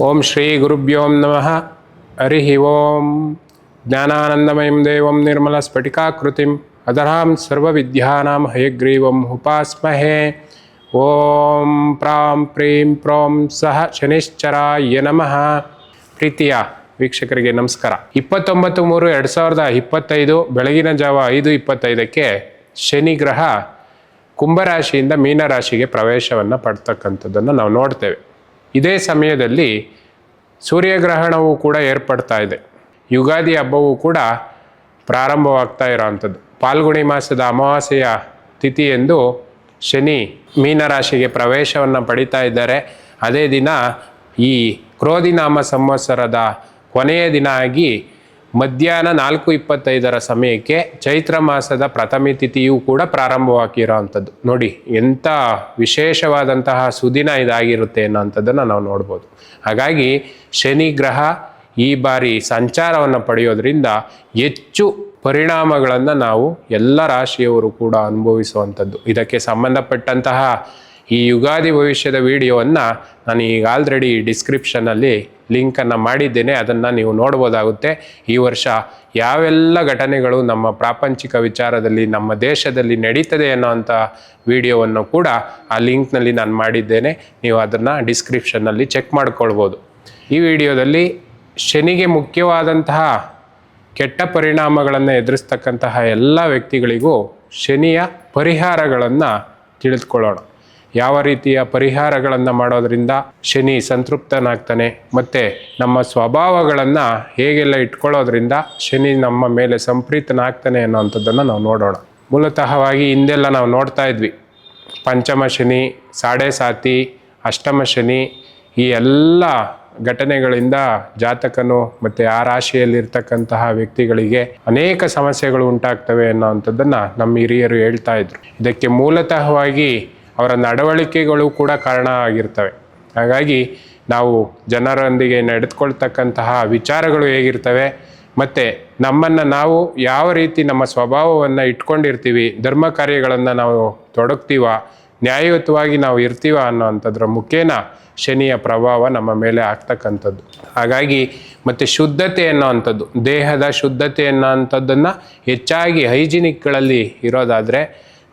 ಓಂ ಶ್ರೀ ಗುರುಭ್ಯೋಂ ನಮಃ. ಹರಿ ಓಂ. ಜ್ಞಾನಾನಂದಮಯಂ ದೇವಂ ನಿರ್ಮಲ ಸ್ಫಟಿಕಾಕೃತಿಂ. ಅದರಾಂ ಸರ್ವವಿದ್ಯಾನಾಂ ಹಯಗ್ರೀವಂ ಉಪಾಸ್ಮಹೇ ಓಂ ಪ್ರಾಂ ಪ್ರೀಂ ಪ್ರೋಂ ಸಹ ಶನಿಶ್ಚರಾಯ ನಮಃ. ಪ್ರೀತಿಯ ವೀಕ್ಷಕರಿಗೆ ನಮಸ್ಕಾರ. ಇಪ್ಪತ್ತೊಂಬತ್ತು ಮೂರು ಎರಡು ಸಾವಿರದ ಇಪ್ಪತ್ತೈದು ಬೆಳಗಿನ ಜಾವ ಐದು ಇಪ್ಪತ್ತೈದಕ್ಕೆ ಶನಿ ಗ್ರಹ ಕುಂಭರಾಶಿಯಿಂದ ಮೀನರಾಶಿಗೆ ಪ್ರವೇಶವನ್ನು ಪಡ್ತಕ್ಕಂಥದ್ದನ್ನು ನಾವು ನೋಡ್ತೇವೆ. ಇದೇ ಸಮಯದಲ್ಲಿ ಸೂರ್ಯಗ್ರಹಣವು ಕೂಡ ಏರ್ಪಡ್ತಾ ಇದೆ. ಯುಗಾದಿ ಹಬ್ಬವು ಕೂಡ ಪ್ರಾರಂಭವಾಗ್ತಾ ಇರೋವಂಥದ್ದು ಪಾಲ್ಗುಣಿ ಮಾಸದ ಅಮಾವಾಸ್ಯೆಯ ತಿಥಿಯೆಂದು ಶನಿ ಮೀನರಾಶಿಗೆ ಪ್ರವೇಶವನ್ನು ಪಡಿತಾ ಇದ್ದಾರೆ. ಅದೇ ದಿನ ಈ ಕ್ರೋಧಿನಾಮ ಸಂವತ್ಸರದ ಕೊನೆಯ ದಿನ ಆಗಿ ಮಧ್ಯಾಹ್ನ ನಾಲ್ಕು ಇಪ್ಪತ್ತೈದರ ಸಮಯಕ್ಕೆ ಚೈತ್ರ ಮಾಸದ ಪ್ರಥಮ ತಿಥಿಯೂ ಕೂಡ ಪ್ರಾರಂಭವಾಗಿರೋವಂಥದ್ದು. ನೋಡಿ, ಎಂಥ ವಿಶೇಷವಾದಂತಹ ಸುದಿನ ಇದಾಗಿರುತ್ತೆ ಅನ್ನೋಂಥದ್ದನ್ನು ನಾವು ನೋಡ್ಬೋದು. ಹಾಗಾಗಿ ಶನಿ ಗ್ರಹ ಈ ಬಾರಿ ಸಂಚಾರವನ್ನು ಪಡೆಯೋದ್ರಿಂದ ಹೆಚ್ಚು ಪರಿಣಾಮಗಳನ್ನು ನಾವು ಎಲ್ಲ ರಾಶಿಯವರು ಕೂಡ ಅನುಭವಿಸುವಂಥದ್ದು. ಇದಕ್ಕೆ ಸಂಬಂಧಪಟ್ಟಂತಹ ಈ ಯುಗಾದಿ ಭವಿಷ್ಯದ ವಿಡಿಯೋವನ್ನು ನಾನು ಈಗ ಆಲ್ರೆಡಿ ಡಿಸ್ಕ್ರಿಪ್ಷನಲ್ಲಿ ಲಿಂಕನ್ನು ಮಾಡಿದ್ದೇನೆ, ಅದನ್ನು ನೀವು ನೋಡ್ಬೋದಾಗುತ್ತೆ. ಈ ವರ್ಷ ಯಾವೆಲ್ಲ ಘಟನೆಗಳು ನಮ್ಮ ಪ್ರಾಪಂಚಿಕ ವಿಚಾರದಲ್ಲಿ, ನಮ್ಮ ದೇಶದಲ್ಲಿ ನಡೀತದೆ ಅನ್ನೋವಂಥ ವಿಡಿಯೋವನ್ನು ಕೂಡ ಆ ಲಿಂಕ್ನಲ್ಲಿ ನಾನು ಮಾಡಿದ್ದೇನೆ. ನೀವು ಅದನ್ನು ಡಿಸ್ಕ್ರಿಪ್ಷನ್ನಲ್ಲಿ ಚೆಕ್ ಮಾಡ್ಕೊಳ್ಬೋದು. ಈ ವಿಡಿಯೋದಲ್ಲಿ ಶನಿಗೆ ಮುಖ್ಯವಾದಂತಹ ಕೆಟ್ಟ ಪರಿಣಾಮಗಳನ್ನು ಎದುರಿಸ್ತಕ್ಕಂತಹ ಎಲ್ಲ ವ್ಯಕ್ತಿಗಳಿಗೂ ಶನಿಯ ಪರಿಹಾರಗಳನ್ನು ತಿಳಿದುಕೊಳ್ಳೋಣ. ಯಾವ ರೀತಿಯ ಪರಿಹಾರಗಳನ್ನು ಮಾಡೋದರಿಂದ ಶನಿ ಸಂತೃಪ್ತನಾಗ್ತಾನೆ. ಮತ್ತು ನಮ್ಮ ಸ್ವಭಾವಗಳನ್ನು ಹೇಗೆಲ್ಲ ಇಟ್ಕೊಳ್ಳೋದ್ರಿಂದ ಶನಿ ನಮ್ಮ ಮೇಲೆ ಸಂಪ್ರೀತನಾಗ್ತಾನೆ ಅನ್ನೋವಂಥದ್ದನ್ನು ನಾವು ನೋಡೋಣ. ಮೂಲತಃವಾಗಿ ಹಿಂದೆಲ್ಲ ನಾವು ನೋಡ್ತಾ ಇದ್ವಿ. ಪಂಚಮ ಶನಿ, ಸಾಡೆ ಸಾತಿ, ಅಷ್ಟಮ ಶನಿ ಈ ಎಲ್ಲ ಘಟನೆಗಳಿಂದ ಜಾತಕನು ಮತ್ತು ಆ ರಾಶಿಯಲ್ಲಿರ್ತಕ್ಕಂತಹ ವ್ಯಕ್ತಿಗಳಿಗೆ ಅನೇಕ ಸಮಸ್ಯೆಗಳು ಉಂಟಾಗ್ತವೆ ಅನ್ನೋವಂಥದ್ದನ್ನು ನಮ್ಮ ಹಿರಿಯರು ಹೇಳ್ತಾ ಇದ್ರು. ಇದಕ್ಕೆ ಮೂಲತಃವಾಗಿ ಅವರ ನಡವಳಿಕೆಗಳು ಕೂಡ ಕಾರಣ ಆಗಿರ್ತವೆ. ಹಾಗಾಗಿ ನಾವು ಜನರೊಂದಿಗೆ ನಡೆದುಕೊಳ್ತಕ್ಕಂತಹ ವಿಚಾರಗಳು ಹೇಗಿರ್ತವೆ ಮತ್ತು ನಮ್ಮನ್ನು ನಾವು ಯಾವ ರೀತಿ ನಮ್ಮ ಸ್ವಭಾವವನ್ನು ಇಟ್ಕೊಂಡಿರ್ತೀವಿ, ಧರ್ಮ ಕಾರ್ಯಗಳನ್ನು ನಾವು ತೊಡಗ್ತೀವ, ನ್ಯಾಯಯುತವಾಗಿ ನಾವು ಇರ್ತೀವ ಅನ್ನೋವಂಥದ್ರ ಮುಖೇನ ಶನಿಯ ಪ್ರಭಾವ ನಮ್ಮ ಮೇಲೆ ಆಗ್ತಕ್ಕಂಥದ್ದು. ಹಾಗಾಗಿ ಮತ್ತು ಶುದ್ಧತೆ ಅನ್ನೋವಂಥದ್ದು, ದೇಹದ ಶುದ್ಧತೆ ಅನ್ನೋವಂಥದ್ದನ್ನು ಹೆಚ್ಚಾಗಿ ಹೈಜಿನಿಕ್ಗಳಲ್ಲಿ ಇರೋದಾದರೆ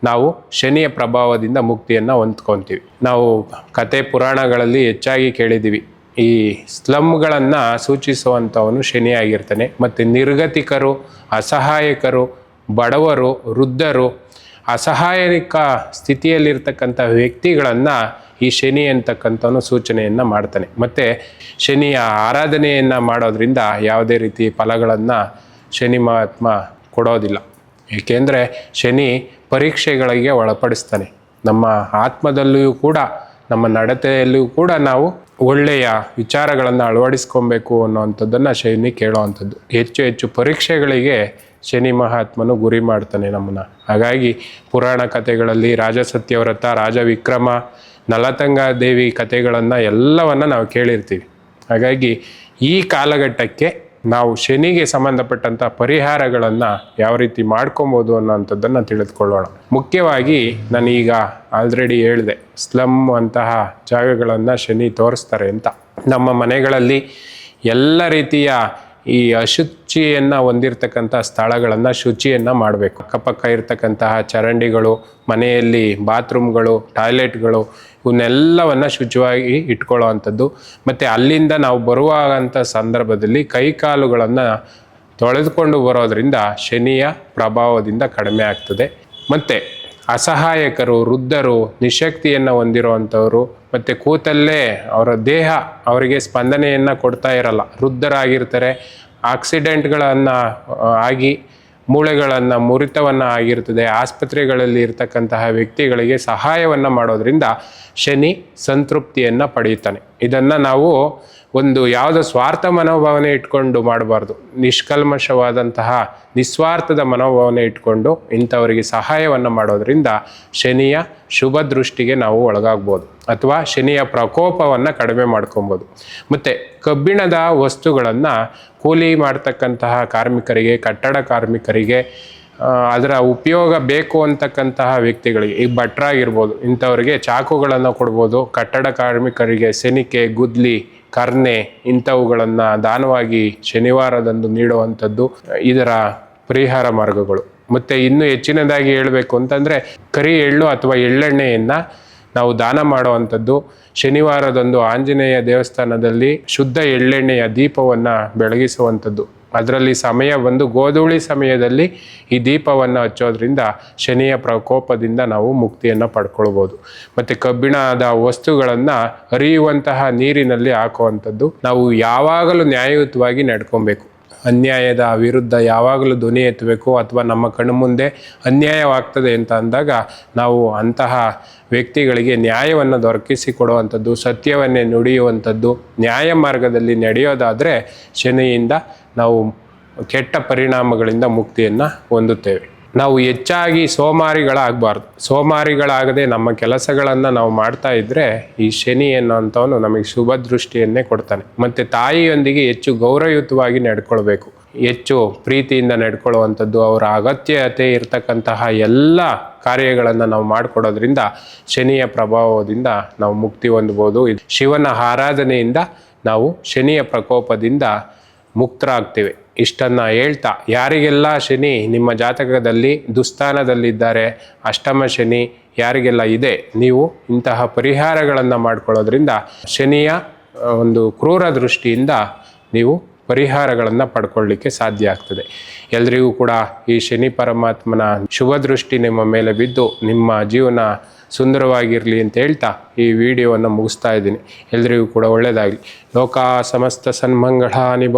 ನಾವು ಶನಿಯ ಪ್ರಭಾವದಿಂದ ಮುಕ್ತಿಯನ್ನು ಹೊಂದ್ಕೊತೀವಿ. ನಾವು ಕತೆ ಪುರಾಣಗಳಲ್ಲಿ ಹೆಚ್ಚಾಗಿ ಕೇಳಿದ್ದೀವಿ. ಈ ಸ್ಲಮ್ಗಳನ್ನು ಸೂಚಿಸುವಂಥವನು ಶನಿಯಾಗಿರ್ತಾನೆ. ಮತ್ತು ನಿರ್ಗತಿಕರು, ಅಸಹಾಯಕರು, ಬಡವರು, ವೃದ್ಧರು, ಅಸಹಾಯಕ ಸ್ಥಿತಿಯಲ್ಲಿರ್ತಕ್ಕಂಥ ವ್ಯಕ್ತಿಗಳನ್ನು ಈ ಶನಿ ಅಂತಕ್ಕಂಥವನು ಸೂಚನೆಯನ್ನು ಮಾಡ್ತಾನೆ. ಮತ್ತು ಶನಿಯ ಆರಾಧನೆಯನ್ನು ಮಾಡೋದ್ರಿಂದ ಯಾವುದೇ ರೀತಿ ಫಲಗಳನ್ನು ಶನಿ ಮಹಾತ್ಮ ಕೊಡೋದಿಲ್ಲ. ಏಕೆಂದರೆ ಶನಿ ಪರೀಕ್ಷೆಗಳಿಗೆ ಒಳಪಡಿಸ್ತಾನೆ. ನಮ್ಮ ಆತ್ಮದಲ್ಲಿಯೂ ಕೂಡ, ನಮ್ಮ ನಡತೆಯಲ್ಲಿಯೂ ಕೂಡ ನಾವು ಒಳ್ಳೆಯ ವಿಚಾರಗಳನ್ನು ಅಳವಡಿಸ್ಕೊಬೇಕು ಅನ್ನೋವಂಥದ್ದನ್ನು ಶನಿ ಕೇಳೋವಂಥದ್ದು. ಹೆಚ್ಚು ಹೆಚ್ಚು ಪರೀಕ್ಷೆಗಳಿಗೆ ಶನಿ ಮಹಾತ್ಮನು ಗುರಿ ಮಾಡ್ತಾನೆ ನಮ್ಮನ್ನು. ಹಾಗಾಗಿ ಪುರಾಣ ಕಥೆಗಳಲ್ಲಿ ರಾಜ ಸತ್ಯವ್ರತ ರಾಜ ವಿಕ್ರಮ ನಲತಂಗ ದೇವಿ ಕಥೆಗಳನ್ನು ಎಲ್ಲವನ್ನು ನಾವು ಕೇಳಿರ್ತೀವಿ. ಹಾಗಾಗಿ ಈ ಕಾಲಘಟ್ಟಕ್ಕೆ ನಾವು ಶನಿಗೆ ಸಂಬಂಧಪಟ್ಟಂಥ ಪರಿಹಾರಗಳನ್ನು ಯಾವ ರೀತಿ ಮಾಡ್ಕೊಬೋದು ಅನ್ನೋಂಥದ್ದನ್ನು ತಿಳಿದುಕೊಳ್ಳೋಣ. ಮುಖ್ಯವಾಗಿ ನಾನೀಗ ಆಲ್ರೆಡಿ ಹೇಳಿದೆ ಸ್ಲಮ್ ಅಂತಹ ಜಾಗಗಳನ್ನು ಶನಿ ತೋರಿಸ್ತಾರೆ ಅಂತ. ನಮ್ಮ ಮನೆಗಳಲ್ಲಿ ಎಲ್ಲ ರೀತಿಯ ಈ ಅಶುಚಿಯನ್ನು ಹೊಂದಿರತಕ್ಕಂಥ ಸ್ಥಳಗಳನ್ನು ಶುಚಿಯನ್ನು ಮಾಡಬೇಕು. ಅಕ್ಕಪಕ್ಕ ಇರತಕ್ಕಂತಹ ಚರಂಡಿಗಳು, ಮನೆಯಲ್ಲಿ ಬಾತ್ರೂಮ್ಗಳು, ಟಾಯ್ಲೆಟ್ಗಳು, ಇವನ್ನೆಲ್ಲವನ್ನು ಶುಚಿಯಾಗಿ ಇಟ್ಕೊಳ್ಳೋ ಅಂಥದ್ದು ಮತ್ತು ಅಲ್ಲಿಂದ ನಾವು ಬರುವಂಥ ಸಂದರ್ಭದಲ್ಲಿ ಕೈಕಾಲುಗಳನ್ನು ತೊಳೆದುಕೊಂಡು ಬರೋದರಿಂದ ಶನಿಯ ಪ್ರಭಾವದಿಂದ ಕಡಿಮೆ ಆಗ್ತದೆ. ಮತ್ತು ಅಸಹಾಯಕರು, ವೃದ್ಧರು, ನಿಶಕ್ತಿಯನ್ನು ಹೊಂದಿರುವಂಥವರು, ಮತ್ತು ಕೂತಲ್ಲೇ ಅವರ ದೇಹ ಅವರಿಗೆ ಸ್ಪಂದನೆಯನ್ನು ಕೊಡ್ತಾ ಇರಲ್ಲ. ವೃದ್ಧರಾಗಿರ್ತಾರೆ, ಆಕ್ಸಿಡೆಂಟ್ಗಳನ್ನು ಆಗಿ ಮೂಳೆಗಳನ್ನು, ಮುರಿತವನ್ನು ಆಗಿರ್ತದೆ, ಆಸ್ಪತ್ರೆಗಳಲ್ಲಿ ಇರ್ತಕ್ಕಂತಹ ವ್ಯಕ್ತಿಗಳಿಗೆ ಸಹಾಯವನ್ನು ಮಾಡೋದ್ರಿಂದ ಶನಿ ಸಂತೃಪ್ತಿಯನ್ನು ಪಡೆಯುತ್ತಾನೆ. ಇದನ್ನು ನಾವು ಒಂದು ಯಾವುದೋ ಸ್ವಾರ್ಥ ಮನೋಭಾವನೆ ಇಟ್ಕೊಂಡು ಮಾಡಬಾರ್ದು. ನಿಷ್ಕಲ್ಮಶವಾದಂತಹ ನಿಸ್ವಾರ್ಥದ ಮನೋಭಾವನೆ ಇಟ್ಕೊಂಡು ಇಂಥವರಿಗೆ ಸಹಾಯವನ್ನು ಮಾಡೋದರಿಂದ ಶನಿಯ ಶುಭ ದೃಷ್ಟಿಗೆ ನಾವು ಒಳಗಾಗ್ಬೋದು. ಅಥವಾ ಶನಿಯ ಪ್ರಕೋಪವನ್ನು ಕಡಿಮೆ ಮಾಡ್ಕೊಬೋದು. ಮತ್ತು ಕಬ್ಬಿಣದ ವಸ್ತುಗಳನ್ನು ಕೂಲಿ ಮಾಡ್ತಕ್ಕಂತಹ ಕಾರ್ಮಿಕರಿಗೆ, ಕಟ್ಟಡ ಕಾರ್ಮಿಕರಿಗೆ ಅದರ ಉಪಯೋಗ ಬೇಕು ಅಂತಕ್ಕಂತಹ ವ್ಯಕ್ತಿಗಳಿಗೆ, ಈ ಭಟ್ರಾಗಿರ್ಬೋದು, ಇಂಥವರಿಗೆ ಚಾಕುಗಳನ್ನು ಕೊಡ್ಬೋದು. ಕಟ್ಟಡ ಕಾರ್ಮಿಕರಿಗೆ ಸೆನಿಕೆ, ಗುದ್ಲಿ ಕರ್ನೆ ಇಂಥವುಗಳನ್ನು ದಾನವಾಗಿ ಶನಿವಾರದಂದು ನೀಡುವಂಥದ್ದು ಇದರ ಪರಿಹಾರ ಮಾರ್ಗಗಳು. ಮತ್ತು ಇನ್ನೂ ಹೆಚ್ಚಿನದಾಗಿ ಹೇಳಬೇಕು ಅಂತಂದರೆ ಕರಿ ಎಳ್ಳು ಅಥವಾ ಎಳ್ಳೆಣ್ಣೆಯನ್ನು ನಾವು ದಾನ ಮಾಡುವಂಥದ್ದು. ಶನಿವಾರದಂದು ಆಂಜನೇಯ ದೇವಸ್ಥಾನದಲ್ಲಿ ಶುದ್ಧ ಎಳ್ಳೆಣ್ಣೆಯ ದೀಪವನ್ನು ಬೆಳಗಿಸುವಂಥದ್ದು. ಅದರಲ್ಲಿ ಸಮಯ ಬಂದು ಗೋಧೂಳಿ ಸಮಯದಲ್ಲಿ ಈ ದೀಪವನ್ನು ಹಚ್ಚೋದ್ರಿಂದ ಶನಿಯ ಪ್ರಕೋಪದಿಂದ ನಾವು ಮುಕ್ತಿಯನ್ನು ಪಡ್ಕೊಳ್ಬೋದು. ಮತ್ತು ಕಬ್ಬಿಣದ ವಸ್ತುಗಳನ್ನು ಹರಿಯುವಂತಹ ನೀರಿನಲ್ಲಿ ಹಾಕುವಂಥದ್ದು ನಾವು ಯಾವಾಗಲೂ ನ್ಯಾಯಯುತವಾಗಿ ನಡ್ಕೊಬೇಕು. ಅನ್ಯಾಯದ ವಿರುದ್ಧ ಯಾವಾಗಲೂ ಧ್ವನಿ ಎತ್ತಬೇಕು ಅಥವಾ ನಮ್ಮ ಕಣ್ಣು ಮುಂದೆ ಅನ್ಯಾಯವಾಗ್ತದೆ ಅಂತ ಅಂದಾಗ ನಾವು ಅಂತಹ ವ್ಯಕ್ತಿಗಳಿಗೆ ನ್ಯಾಯವನ್ನು ದೊರಕಿಸಿ ಕೊಡುವಂಥದ್ದು, ಸತ್ಯವನ್ನೇ ನುಡಿಯುವಂಥದ್ದು, ನ್ಯಾಯ ಮಾರ್ಗದಲ್ಲಿ ನಡೆಯೋದಾದರೆ ಶನಿಯಿಂದ ನಾವು ಕೆಟ್ಟ ಪರಿಣಾಮಗಳಿಂದ ಮುಕ್ತಿಯನ್ನು ಹೊಂದುತ್ತೇವೆ. ನಾವು ಹೆಚ್ಚಾಗಿ ಸೋಮಾರಿಗಳಾಗಬಾರ್ದು. ಸೋಮಾರಿಗಳಾಗದೆ ನಮ್ಮ ಕೆಲಸಗಳನ್ನು ನಾವು ಮಾಡ್ತಾ ಇದ್ದರೆ ಈ ಶನಿ ಅನ್ನೋಂಥವನು ನಮಗೆ ಶುಭ ದೃಷ್ಟಿಯನ್ನೇ ಕೊಡ್ತಾನೆ. ಮತ್ತು ತಾಯಿಯೊಂದಿಗೆ ಹೆಚ್ಚು ಗೌರವಯುತವಾಗಿ ನಡ್ಕೊಳ್ಬೇಕು. ಹೆಚ್ಚು ಪ್ರೀತಿಯಿಂದ ನಡ್ಕೊಳ್ಳುವಂಥದ್ದು ಅವರ ಅಗತ್ಯತೆ ಇರತಕ್ಕಂತಹ ಎಲ್ಲ ಕಾರ್ಯಗಳನ್ನು ನಾವು ಮಾಡಿಕೊಡೋದ್ರಿಂದ ಶನಿಯ ಪ್ರಭಾವದಿಂದ ನಾವು ಮುಕ್ತಿ ಹೊಂದ್ಬೋದು. ಶಿವನ ಆರಾಧನೆಯಿಂದ ನಾವು ಶನಿಯ ಪ್ರಕೋಪದಿಂದ ಮುಕ್ತರಾಗ್ತೇವೆ. ಇಷ್ಟನ್ನು ಹೇಳ್ತಾ, ಯಾರಿಗೆಲ್ಲ ಶನಿ ನಿಮ್ಮ ಜಾತಕದಲ್ಲಿ ದುಸ್ಥಾನದಲ್ಲಿದ್ದಾರೆ, ಅಷ್ಟಮ ಶನಿ ಯಾರಿಗೆಲ್ಲ ಇದೆ, ನೀವು ಇಂತಹ ಪರಿಹಾರಗಳನ್ನು ಮಾಡ್ಕೊಳ್ಳೋದ್ರಿಂದ ಶನಿಯ ಒಂದು ಕ್ರೂರ ದೃಷ್ಟಿಯಿಂದ ನೀವು ಪರಿಹಾರಗಳನ್ನು ಪಡ್ಕೊಳ್ಳಿಕ್ಕೆ ಸಾಧ್ಯ ಆಗ್ತದೆ. ಎಲ್ರಿಗೂ ಕೂಡ ಈ ಶನಿ ಪರಮಾತ್ಮನ ಶುಭ ದೃಷ್ಟಿ ನಿಮ್ಮ ಮೇಲೆ ಬಿದ್ದು ನಿಮ್ಮ ಜೀವನ ಸುಂದರವಾಗಿರಲಿ ಅಂತ ಹೇಳ್ತಾ ಈ ವಿಡಿಯೋವನ್ನು ಮುಗಿಸ್ತಾ ಇದ್ದೀನಿ. ಎಲ್ರಿಗೂ ಕೂಡ ಒಳ್ಳೆಯದಾಗಲಿ ಲೋಕ ಸಮಸ್ತ ಸನ್ಮಂಗಳಾನಿ ಭವ